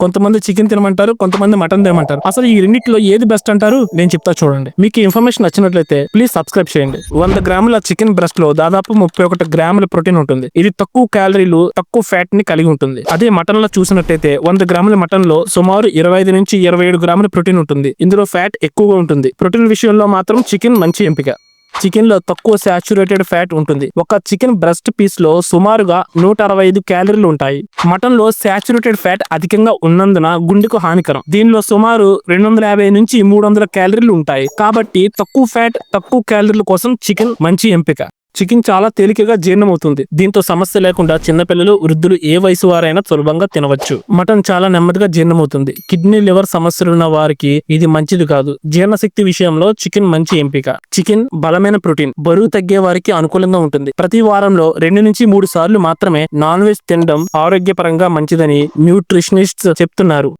కొంతమంది చికెన్ తినమంటారు కొంతమంది మటన్ తినమంటారు. అసలు ఈ రెండింటిలో ఏది బెస్ట్ అంటారు? నేను చెప్తా చూడండి. మీకు ఇన్ఫర్మేషన్ నచ్చినట్లయితే ప్లీజ్ సబ్స్క్రైబ్ చేయండి. వంద గ్రాముల చికెన్ బ్రెస్ట్లో దాదాపు ముప్పై ఒకటి గ్రాముల ప్రోటీన్ ఉంటుంది. ఇది తక్కువ క్యాలరీలు తక్కువ ఫ్యాట్ని కలిగి ఉంటుంది. అదే మటన్లో చూసినట్లయితే వంద గ్రాముల మటన్లో సుమారు ఇరవై ఐదు నుంచి ఇరవై ఏడు గ్రాముల ప్రోటీన్ ఉంటుంది. ఇందులో ఫ్యాట్ ఎక్కువగా ఉంటుంది. ప్రోటీన్ విషయంలో మాత్రం చికెన్ మంచి ఎంపిక. చికెన్లో తక్కువ శాచురేటెడ్ ఫ్యాట్ ఉంటుంది. ఒక చికెన్ బ్రెస్ట్ పీస్లో సుమారుగా నూట అరవై ఐదు క్యాలరీలు ఉంటాయి. మటన్లో శాచురేటెడ్ ఫ్యాట్ అధికంగా ఉన్నందున గుండెకు హానికరం. దీనిలో సుమారు రెండు వందల యాభై నుంచి మూడు వందల క్యాలరీలు ఉంటాయి. కాబట్టి తక్కువ ఫ్యాట్ తక్కువ క్యాలరీల కోసం చికెన్ మంచి ఎంపిక. చికెన్ చాలా తేలికగా జీర్ణమవుతుంది. దీంతో సమస్య లేకుండా చిన్నపిల్లలు వృద్ధులు ఏ వయసు వారైనా సులభంగా తినవచ్చు. మటన్ చాలా నెమ్మదిగా జీర్ణమవుతుంది. కిడ్నీ లివర్ సమస్యలున్న వారికి ఇది మంచిది కాదు. జీర్ణశక్తి విషయంలో చికెన్ మంచి ఎంపిక. చికెన్ బలమైన ప్రోటీన్. బరువు తగ్గే వారికి అనుకూలంగా ఉంటుంది. ప్రతి వారంలో రెండు నుంచి మూడు సార్లు మాత్రమే నాన్ వెజ్ తినడం ఆరోగ్యపరంగా మంచిదని న్యూట్రిషనిస్ట్స్ చెప్తున్నారు.